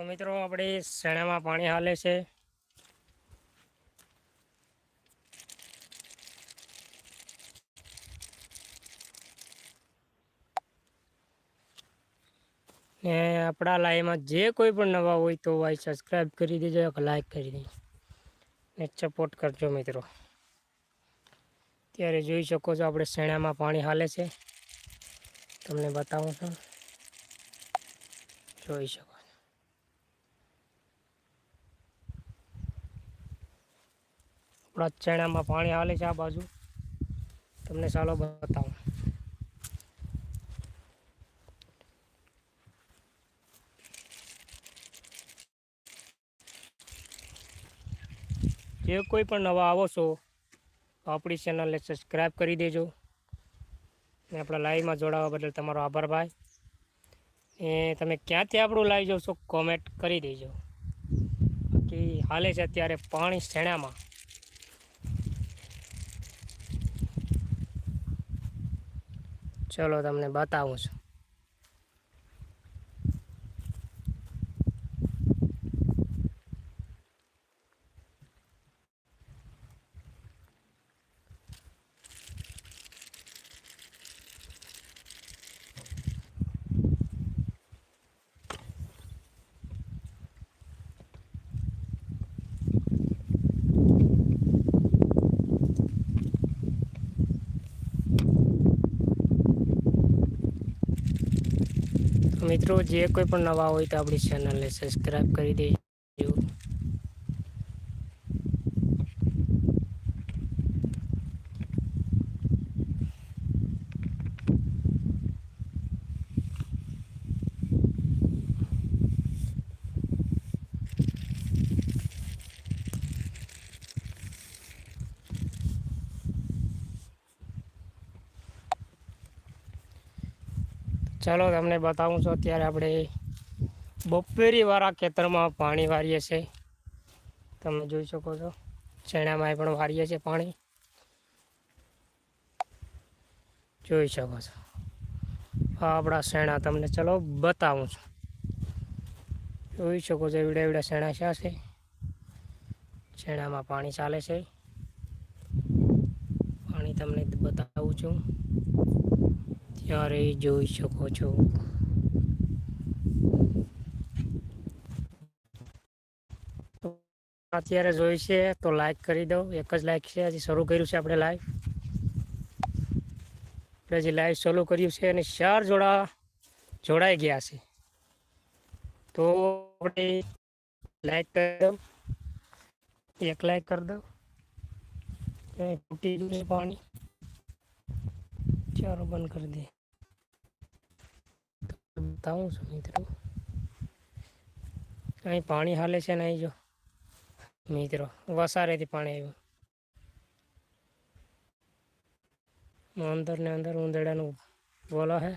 તો મિત્રો આપણે શેણામાં પાણી હાલે છે. ને આપણા લાઈવમાં જે કોઈ પણ નવા હોય તો ભાઈ સબસ્ક્રાઈબ કરી દેજો લાઈક કરી દેજો. ને સપોર્ટ કરજો મિત્રો. ત્યારે જોઈ શકો છો આપણે શેણામાં પાણી હાલે છે. તમને બતાવું છું. જોઈ શકો આપણા ચણામાં પાણી હાલે છે આ બાજુ. તમને ચાલો બતાવું. જે કોઈ પણ નવા આવો છો, તો આપણી ચેનલને સબસ્ક્રાઈબ કરી દેજો. ને આપણા લાઈવમાં જોડાવા બદલ તમારો આભાર ભાઈ. એ તમે ક્યાંથી આપણું લાઈવ જોશો કોમેન્ટ કરી દેજો. બાકી હાલે છે અત્યારે પાણી શેણામાં. ચલો તમને બતાવું છું. મિત્રો જે કોઈ પણ નવા હોય તો આપણી ચેનલને સબસ્ક્રાઈબ કરી દેજો. ચાલો તમને બતાવું છું, અત્યારે આપણે બપેરીવાળા ખેતરમાં પાણી વારીએ છીએ તમે જોઈ શકો છો ચણામાં પણ વારીએ છીએ પાણી. જોઈ શકો છો. આ આપણા શેણા તમને ચલો બતાવું છું. જોઈ શકો છો, એવડા એવડા શેણા શા છે. શેણામાં પાણી ચાલે છે. પાણી તમને બતાવું છું. ત્યારે જોઈ શકો છો. અત્યારે જોઈ છે તો લાઈક કરી દો એક જ લાઈક છે, હજી શરૂ કર્યું છે આપણે લાઈવ આપણે હજી લાઈવ શરૂ કર્યું છે અને ચાર જોડા જોડાઈ ગયા છે. તો આપણે લાઈક કરી દો એક લાઈક કરી દો તૂટી ગયું પાણી. ચારો બંધ કરી દે બતાવું છું મિત્રો. અહીં પાણી હાલે છે ને અહીં જો. મિત્રો, વસારેથી પાણી આવ્યું. અંદર ને અંદર ઉંદરડાનું બોલો હે.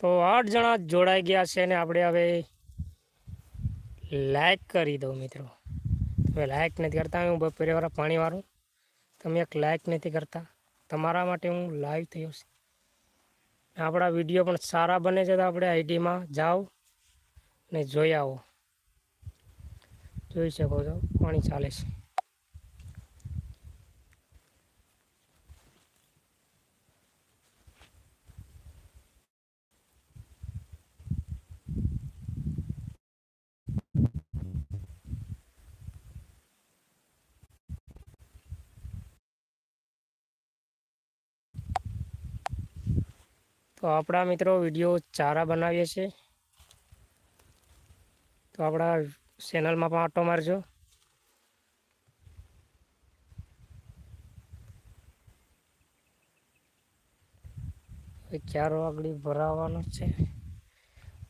તો આઠ જણા જોડાઈ ગયા છે ને આપણે હવે લાઈક કરી દો મિત્રો. તમે લાઇક નથી કરતા, હું બપોરેવાળા પાણીવાળું તમે એક લાઇક નથી કરતા. તમારા માટે હું લાઈવ થયો છે. આપણા વીડિયો પણ સારા બને છે તો આપણે આઈડીમાં જાઓ ને જોઈ આવો. જોઈ શકો છો, પાણી ચાલે છે. તો આપણા મિત્રો વીડિયો ચારા બનાવીએ છીએ. તો આપણા ચેનલમાં પણ આટો મારજો. ચારો આગળ ભરાવાનો છે.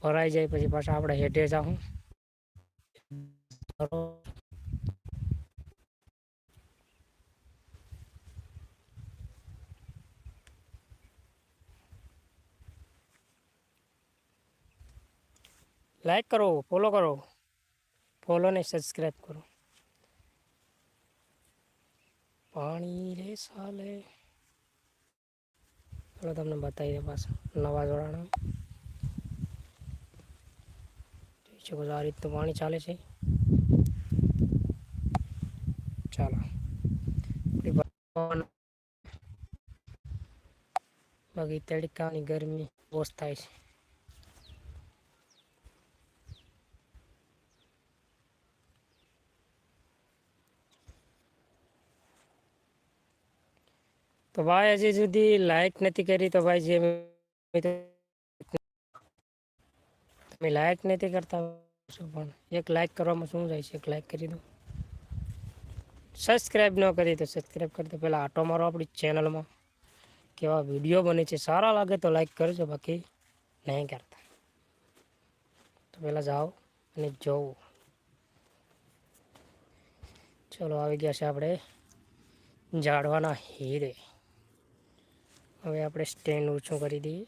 ભરાઈ જાય પછી પાછા આપણે હેઠે જાઉં. લાઈક કરો ફોલો કરો. ફોલો ને સબસ્ક્રાઈબ કરો. પાણી રે સાલે. ચાલો તમને બતાવી દે પાછું. નવા જોડાણ. જોઈ શકો આ રીતનું પાણી ચાલે છે. ચાલો. બાકી તડકાની ગરમી ઓછ થાય છે. તો ભાઈ હજી સુધી લાઈક નથી કરી તો ભાઈ જે તમે લાઈક નથી કરતા છો પણ એક લાઈક કરવામાં શું જાય છે? એક લાઈક કરી દો. સબસ્ક્રાઈબ ન કરી તો સબસ્ક્રાઈબ કરી દો. પહેલાં આટો મારો આપણી ચેનલમાં કેવા વીડિયો બને છે. સારા લાગે તો લાઈક કરજો બાકી નહીં કરતા. તો પહેલાં જાઓ અને જોવું. ચલો, આવી ગયા છે આપણે જાડવાના હીરે. હવે આપણે સ્ટેન્ડ ઊંચું કરી દઈએ.